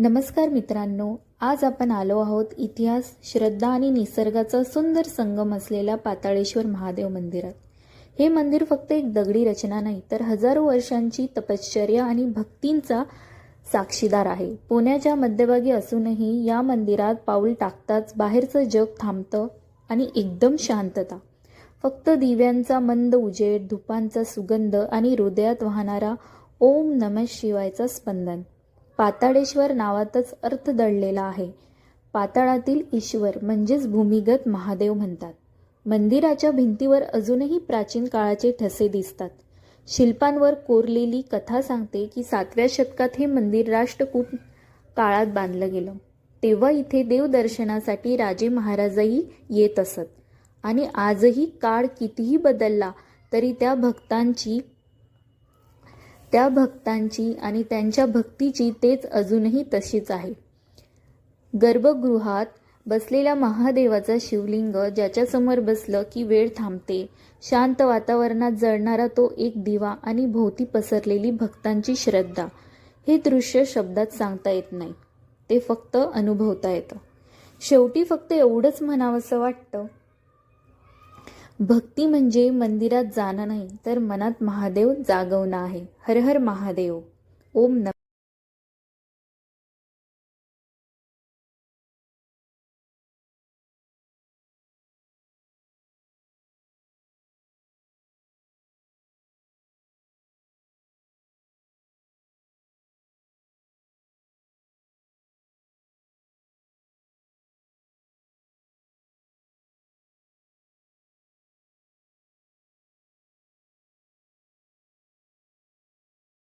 नमस्कार मित्रांनो आज आपण आलो आहोत इतिहास श्रद्धा आणि निसर्गाचा सुंदर संगम असलेल्या पाताळेश्वर महादेव मंदिरात. हे मंदिर फक्त एक दगडी रचना नाही तर हजारो वर्षांची तपश्चर्या आणि भक्तींचा साक्षीदार आहे. पुण्याच्या मध्यभागी असूनही या मंदिरात पाऊल टाकताच बाहेरचं जग थांबतं आणि एकदम शांतता. फक्त दिव्यांचा मंद उजेड धुपांचा सुगंध आणि हृदयात वाहणारा ओम नमः शिवायचा स्पंदन. पाताळेश्वर नावातच अर्थ दडलेला आहे. पाताळातील ईश्वर म्हणजेच भूमिगत महादेव म्हणतात. मंदिराच्या भिंतीवर अजूनही प्राचीन काळाचे ठसे दिसतात. शिल्पांवर कोरलेली कथा सांगते की सातव्या शतकात हे मंदिर राष्ट्रकूट काळात बांधलं गेलं. तेव्हा इथे देवदर्शनासाठी राजे महाराजही येत असत. आणि आजही काळ कितीही बदलला तरी त्या भक्तांची त्या भक्तांची आणि त्यांच्या भक्तीची तेच अजूनही तशीच आहे. गर्भगृहात बसलेल्या महादेवाचा शिवलिंग ज्याच्यासमोर बसलं की वेळ थांबते शांत वातावरणात जळणारा तो एक दिवा आणि भोवती पसरलेली भक्तांची श्रद्धा. हे दृश्य शब्दात सांगता येत नाही. ते फक्त अनुभवता येतं. शेवटी फक्त एवढंच म्हणावंसं वाटतं भक्ती म्हणजे मंदिरात जाणं नाही तर मनात महादेव जागवणं आहे. हर हर महादेव. ओम नम